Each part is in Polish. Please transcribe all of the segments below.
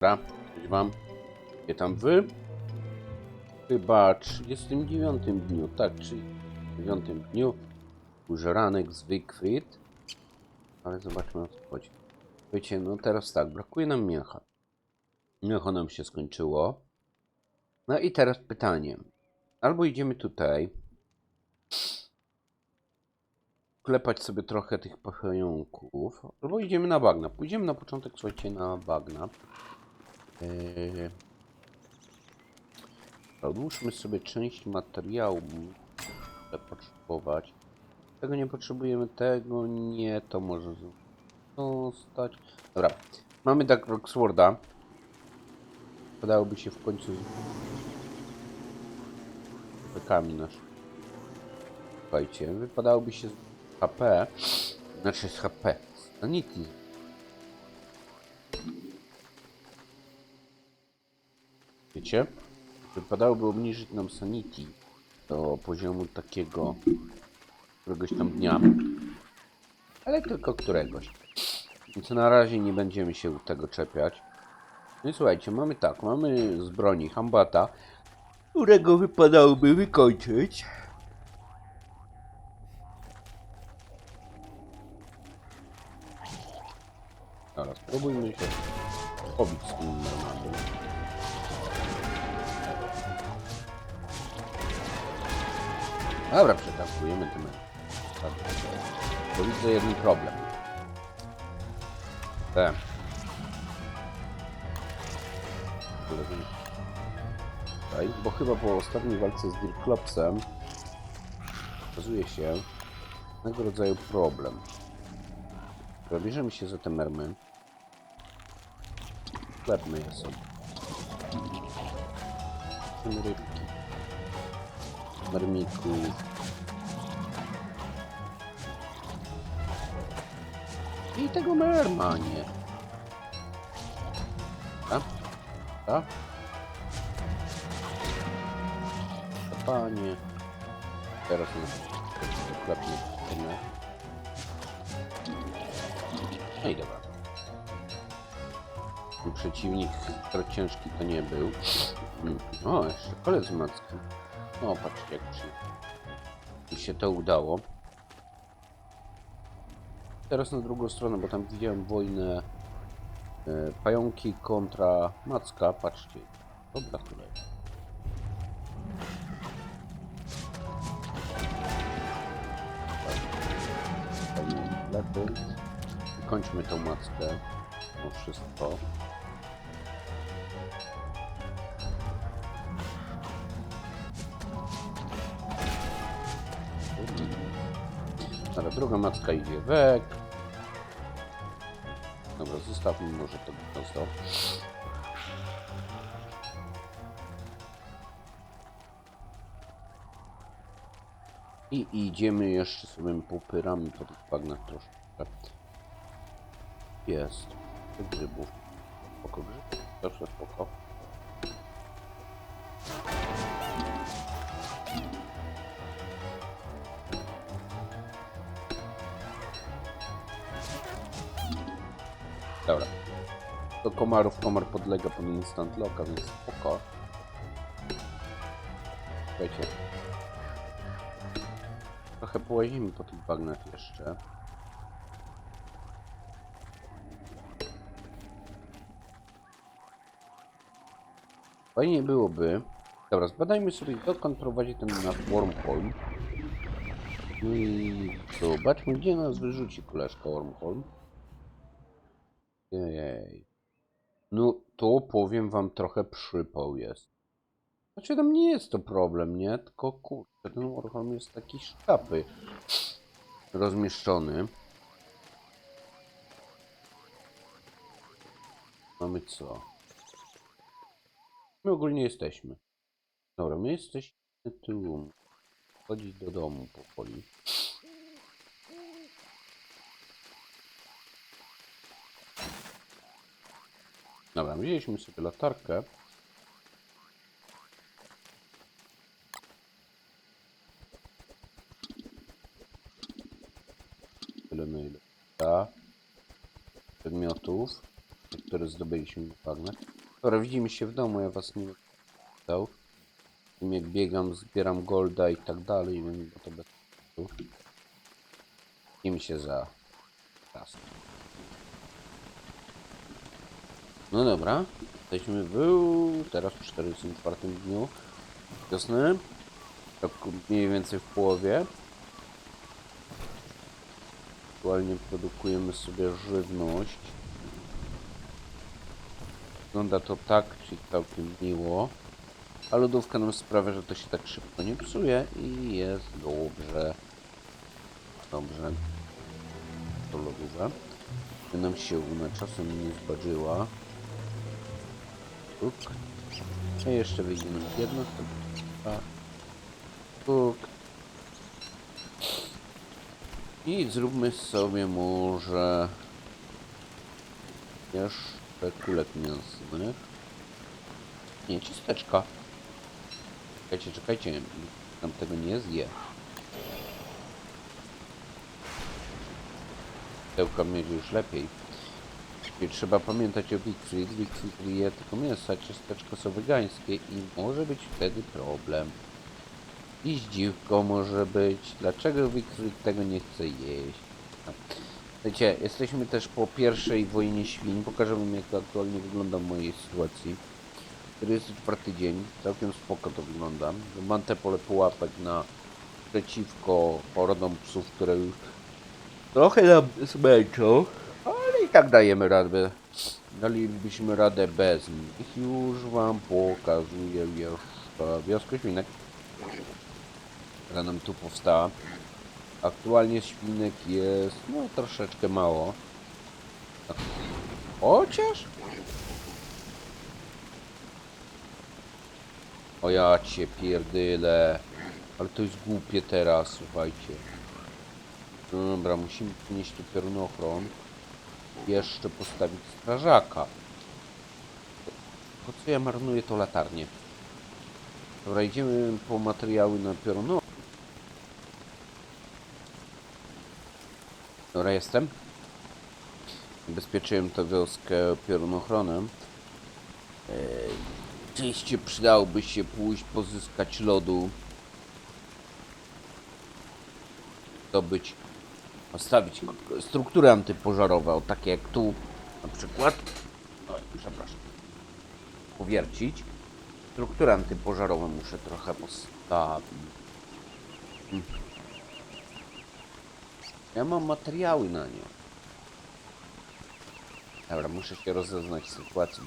Dobra, cześć wam. Gdzie tam wy? Chyba 39 dniu, tak, 39 dniu. Już ranek z Wigfried. Ale zobaczmy o co chodzi. Wiecie, no teraz tak, brakuje nam miecha. Miecho nam się skończyło. No i teraz pytanie. Albo idziemy tutaj. Klepać sobie trochę tych pająków. Albo idziemy na bagna. Pójdziemy na początek, słuchajcie, na bagna. Yy... Odłóżmy sobie część materiału, które potrzebować. Tego nie potrzebujemy, tego nie, to może zostać. Dobra, mamy Dark Rock Sworda. Wydałoby się w końcu bekami nasz. Słuchajcie, wypadałoby się z HP, znaczy z HP, z Sanity. Wiecie? Wypadałoby obniżyć nam Sanity do poziomu takiego któregoś tam dnia. Ale tylko któregoś. Więc na razie nie będziemy się tego czepiać. No i słuchajcie, mamy tak, mamy z broni Hambata, którego wypadałoby wykończyć. Dobra, spróbujmy się pobić z tym normalnym. Dobra, przetankujemy tym. Bo widzę jeden problem. Te. Tutaj, bo chyba po ostatniej walce z Dirklopsem okazuje się pewnego rodzaju problem. Zabierzemy się za te mermy. Klepmy je sobie. Mermików. I tego merma, nie. A? A? Panie. Teraz na klepnie. No i dobra. Przeciwnik trochę ciężki to nie był. O, jeszcze kolec z mackiem. O, patrzcie jak mi się to udało. Teraz na drugą stronę, bo tam widziałem wojnę e, pająki kontra macka. Patrzcie. Dobra, tutaj. Lepiej. Kończmy tą mackę. No wszystko. Druga macka idzie wek. Dobra, zostawmy może to gniazdo. I idziemy jeszcze sobie popyrami po tych bagnach troszkę. Jest. Grzybów. Spoko grzybów. Zawsze spoko. Dobra. Do komarów komar podlega pod instant locka, więc spoko. Słuchajcie. Trochę połazimy po tych bagnach jeszcze. Fajnie byłoby. Dobra, zbadajmy sobie dokąd prowadzi ten nasz wormhole. I zobaczmy, gdzie nas wyrzuci koleżka wormhole. Jej. No to powiem wam trochę przypał jest. Znaczy tam nie jest to problem, nie? Tylko kurczę, ten Warhol jest taki sztapy rozmieszczony. Mamy co? My ogólnie jesteśmy. Dobra, my jesteśmy tu. Chodzić do domu powoli. Dobra, wzięliśmy sobie latarkę. Tyle na ile da przedmiotów, które zdobyliśmy farmę. Dobra, widzimy się w domu, ja was nie dał. Jak biegam, zbieram golda i tak dalej, bo to bez. Widzimy się za No dobra, jesteśmy w teraz w 44 dniu wiosny. Tak mniej więcej w połowie. Aktualnie produkujemy sobie żywność. Wygląda to tak, czyli całkiem miło. A lodówka nam sprawia, że to się tak szybko nie psuje i jest dobrze. Dobrze. To lodówka. Nam się ona czasem nie zbaczyła. Tuk. A jeszcze wyjdzie nam jedno. dwa. Tuk. I zróbmy sobie może jeszcze kulek mięsnych. Nie, ciasteczka. Czekajcie, czekajcie. Tam tego nie zje. Tełka mieć już lepiej. I trzeba pamiętać o Wigfried. Wigfried je tylko mięsa, ciasteczka są wegańskie i może być wtedy problem. I zdziwko może być. Dlaczego Wigfried tego nie chce jeść? No. Wiecie, jesteśmy też po pierwszej wojnie świń. Pokażę wam jak to aktualnie wygląda w mojej sytuacji. 44 dzień. Całkiem spoko to wygląda. Mam te pole pułapek na przeciwko horodom psów, które już trochę nam zmęczą. I tak dajemy radę. Dalibyśmy radę bez nich. Już wam pokazuję jeszcze wioskę świnek która nam tu powstała. Aktualnie świnek jest no troszeczkę mało. Chociaż? O ja cię pierdyle. Ale to jest głupie teraz, słuchajcie. Dobra, musimy przynieść tu piorunochron. Jeszcze postawić strażaka. Po co ja marnuję to latarnię? Dobra, idziemy po materiały na pioruno. Dobra, jestem. Zabezpieczyłem tę wioskę piorunochronem. Eee, Oczywiście przydałoby się pójść pozyskać lodu. Zdobyć, postawić struktury antypożarowe, o takie jak tu na przykład. Oj, przepraszam. Powiercić. Strukturę antypożarową muszę trochę postawić. Hmm. Ja mam materiały na nie. Dobra, muszę się rozeznać w sytuacji.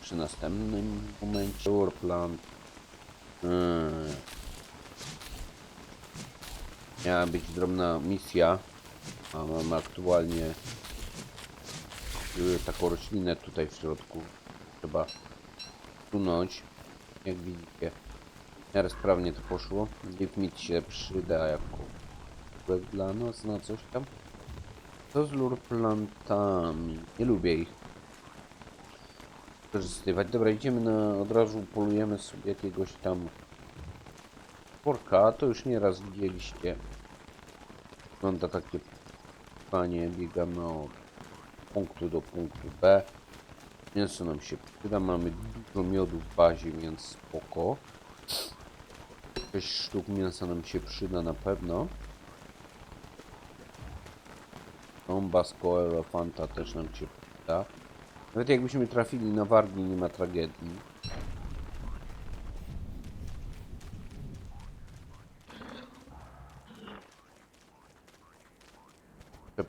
Przy następnym momencie. Urplan. Hmm. Miała być drobna misja. A mam aktualnie y, taką roślinę tutaj w środku. Trzeba usunąć. Jak widzicie, w miarę sprawnie to poszło. Leaf Meat się przyda jako dla nas na coś tam. Co z lurplantami? Nie lubię ich wykorzystywać. Dobra, idziemy na... od razu polujemy sobie jakiegoś tam porka. To już nieraz widzieliście. Wygląda takie panie. Biegamy od punktu do punktu B. Mięso nam się przyda. Mamy dużo miodu w bazie, więc spoko. 6 sztuk mięsa nam się przyda na pewno. Bombasko elefanta też nam się przyda. Nawet jakbyśmy trafili na wargi, nie ma tragedii.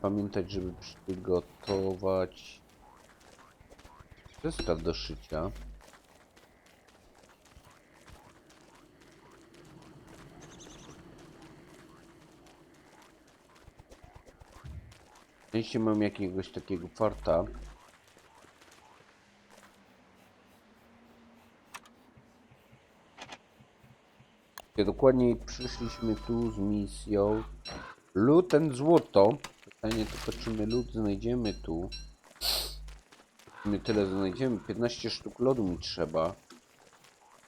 Pamiętać, żeby przygotować zestaw do szycia. Jeśli mam jakiegoś takiego farta, Dokładniej przyszliśmy tu z misją and złoto. Pytanie tylko, czy my lód znajdziemy tu. My tyle znajdziemy. 15 sztuk lodu mi trzeba.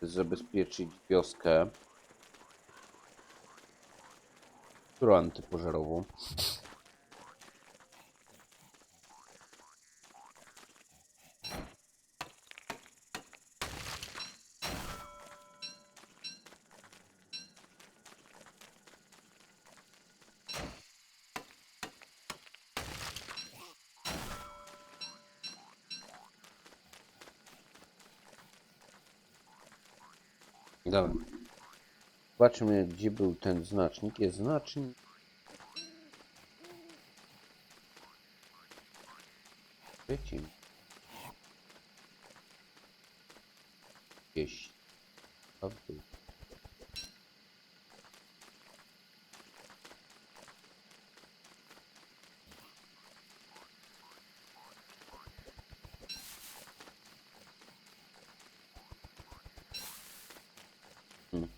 by Zabezpieczyć wioskę. Którą antypożarową. Dobra. Zobaczmy, gdzie był ten znacznik. Jest znacznik. Wiecie. Gdzieś. A był. Hmm.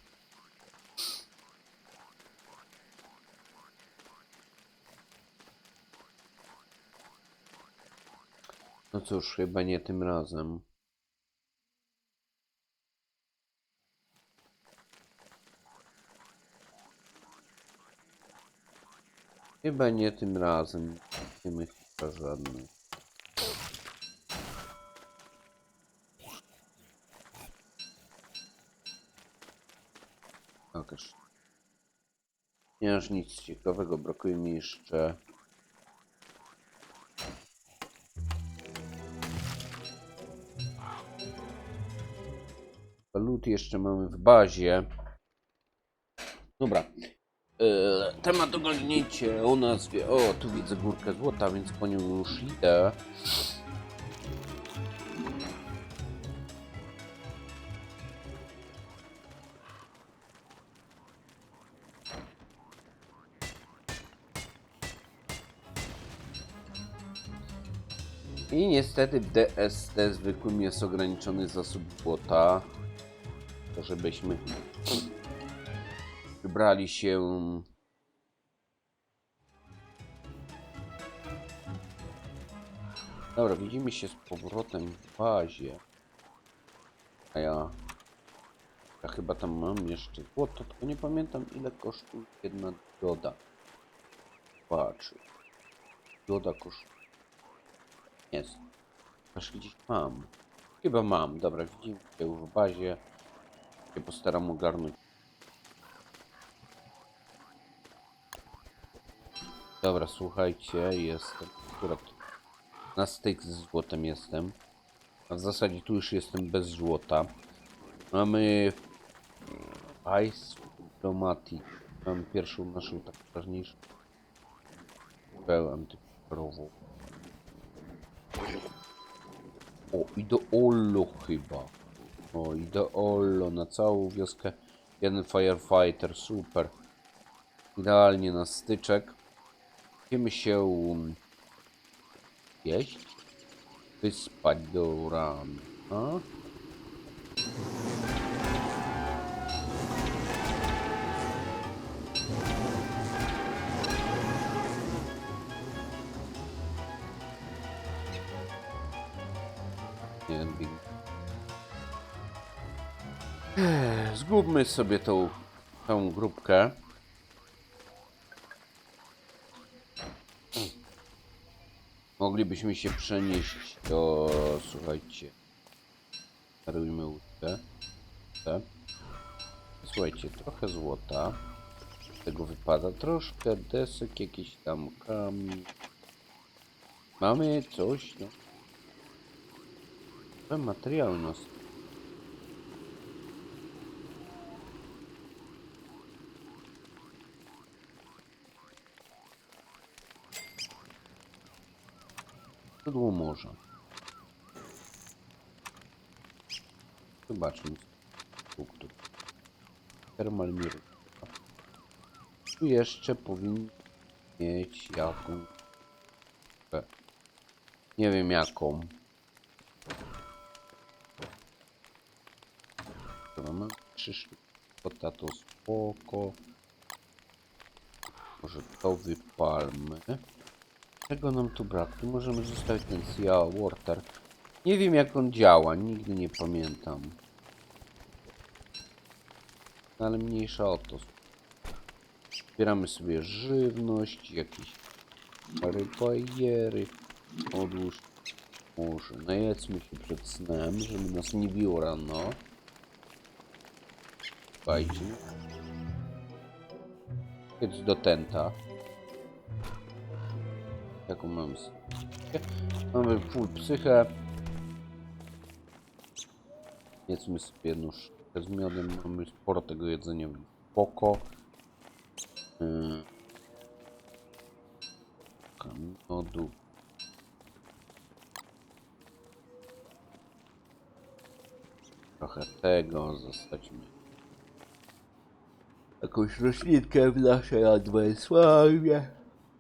No cóż, chyba nie tym razem. Chyba nie tym razem. Nie my chyba żadnej. Pokaż. Nie aż nic ciekawego, brakuje mi jeszcze. Jeszcze mamy w bazie. Dobra. E, temat ogarnięcie o nazwie. O, tu widzę górkę złota, więc po nią już idę. I niestety w DST zwykłym jest ograniczony zasób złota. To żebyśmy wybrali się. Dobra, widzimy się z powrotem w bazie. A ja. Ja chyba tam mam jeszcze złoto, tylko nie pamiętam ile kosztuje jedna dioda. Patrz. Dioda kosztuje. Jest. Aż gdzieś mam. Chyba mam. Dobra, widzimy się w bazie. Się postaram ogarnąć. Dobra, słuchajcie, jestem akurat na styk z złotem jestem. A w zasadzie tu już jestem bez złota. Mamy Ice Diplomatic. Mam pierwszą naszą tak ważniejszą antyperową. O, ideolo chyba. O, ideolo na całą wioskę. Jeden firefighter, super. Idealnie na styczek. Będziemy się jeść. Wyspać do rana. Ech, Zgubmy sobie tą, tą grupkę. Moglibyśmy się przenieść do... Słuchajcie. Darujmy łódkę. Słuchajcie, trochę złota. Z tego wypada troszkę desek, jakiś tam kamień. Mamy coś, no. Ten Szydło morza. Zobaczmy. Punktu. Thermal mirror. Tu jeszcze powinien mieć jaką. Nie wiem jaką. Dobra, mam trzy sztuki. Potato spoko. Może to wypalmy. Czego nam tu brak? Tu możemy zostawić ten Sea Water. Nie wiem jak on działa, nigdy nie pamiętam. Ale mniejsza o to. Zbieramy sobie żywność, jakieś bariery. Odłóż. Może najedzmy się przed snem, żeby nas nie biło rano. Słuchajcie. Jedź do tenta. Jaką psychikę? Mamy full psychę. Jedzmy sobie nóż Z miodem mamy sporo tego jedzenia. Yy. Miodu. Trochę tego zostaćmy. Jakąś roślinkę w naszej adwensławie.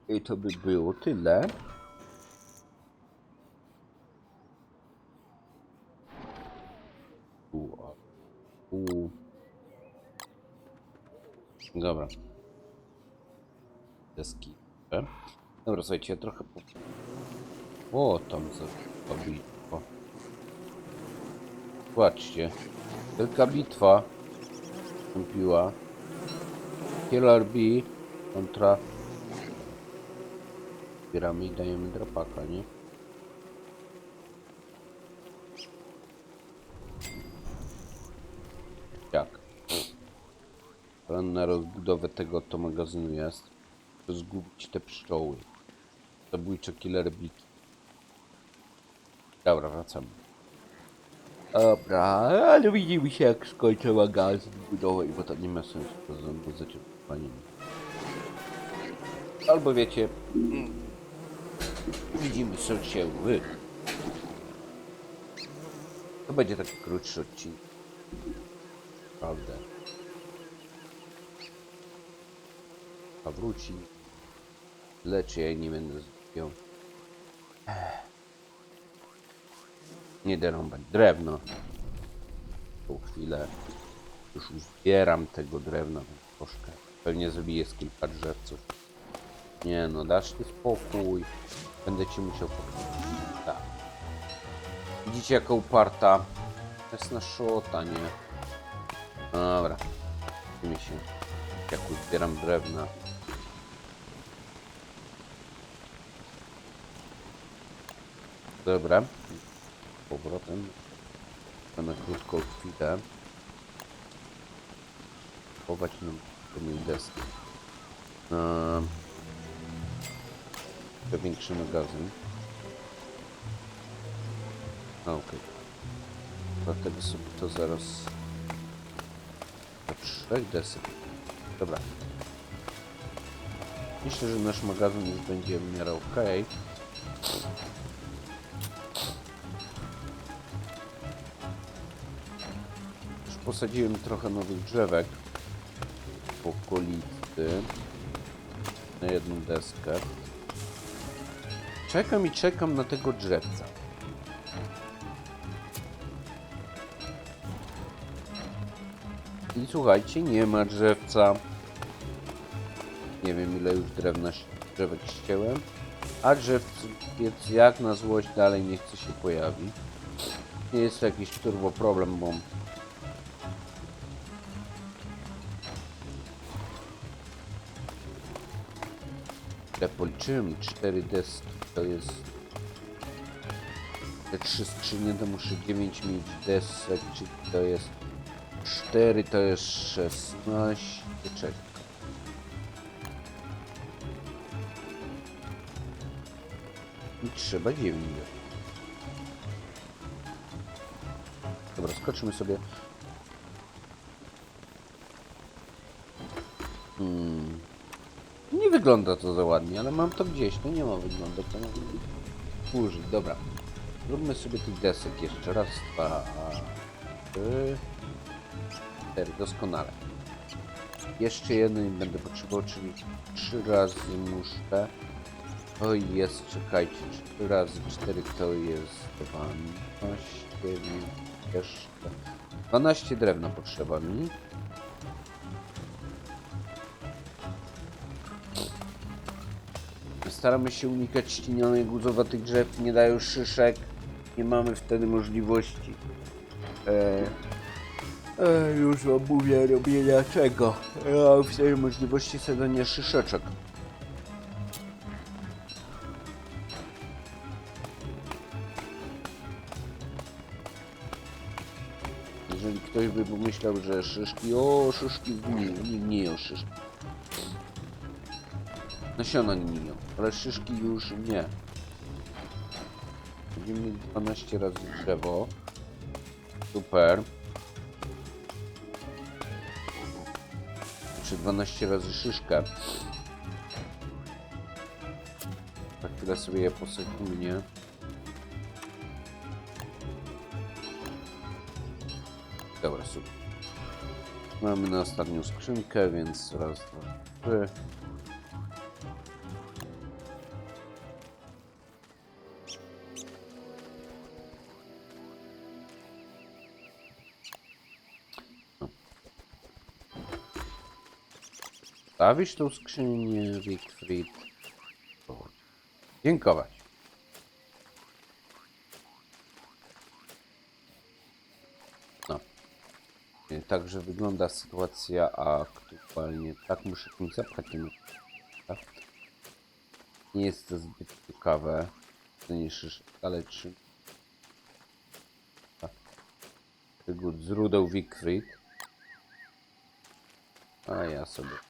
I to by było tyle. U, u. Dobra. Deski. Dobra, słuchajcie, ja trochę po... O, tam za bitwa. Patrzcie. Wielka bitwa. Nastąpiła. Killer B kontra... Zbieramy i dajemy drapaka, nie? Jak? Plan na rozbudowę tego to magazynu jest. To zgubić te pszczoły. Zabójcze killer biki. Dobra, wracamy. Dobra, ale widzimy się jak skończę magazyn budowy, bo to nie ma sensu znowu zaczerpanie. Albo wiecie, widzimy co się wy. To będzie taki krótszy odcinek. Prawda. A wróci. Lecz ja nie będę zbiał. Nie derąbać drewno. Po chwilę. Już zbieram tego drewna troszkę. Pewnie zabiję z kilka drzewców. Nie no, dasz ty spokój. Będę ci musiał pokazać. Tak. Widzicie jaka uparta. To jest na szota, nie? Dobra. Mi się. Jak zbieram drewna. Dobra. Z powrotem. Na krótką chwilę. Chować nam tą deskę. Eee, to większy magazyn. A, okej. Dlatego sobie to zaraz... Trzech desek. Dobra. Myślę, że nasz magazyn już będzie w miarę ok. Już posadziłem trochę nowych drzewek w okolicy na jedną deskę. Czekam i czekam na tego drzewca. I słuchajcie, nie ma drzewca. Nie wiem ile już drewna, drzewek ścięłem. A drzewiec jak na złość dalej nie chce się pojawić. Nie jest to jakiś turbo problem, bo Ja policzyłem 4 deski, to jest te trzy skrzynie to muszę 9 mieć desek, czyli to jest 4 to jest 16, czekaj. I trzeba 9. Dobra, skoczymy sobie. Hmm. Nie wygląda to za ładnie, ale mam to gdzieś. To nie ma wyglądać, to użyć. Dobra. Zróbmy sobie tych desek jeszcze. Raz, dwa, trzy, cztery. Doskonale. Jeszcze jednej będę potrzebował, czyli trzy razy muszę. To jest, czekajcie, 4 razy 4 to jest 12, jeszcze 12 drewna potrzeba mi. Staramy się unikać ścinionych guzowatych drzew, nie dają szyszek. Nie mamy wtedy możliwości. E, e, już wam robienia czego. E, wtedy możliwości sadzenia szyszeczek. Jeżeli ktoś by pomyślał, że szyszki, o szyszki gniją, nie gniją szyszki. Nasiona gniją, ale szyszki już nie. Będziemy mieli 12 razy drzewo. Super. Czy 12 razy szyszkę. Za chwilę sobie je posypnie. Dobra, super. Mamy na ostatnią skrzynkę, więc raz, dwa, trzy. Stawić tą skrzynię, Wickfried. Dziękować. No. E, Także wygląda sytuacja aktualnie. Tak muszę tu zapchać? Nie jest to zbyt ciekawe. Szysz, ale czy... Tak. Wygód źródeł Wickfried. A ja sobie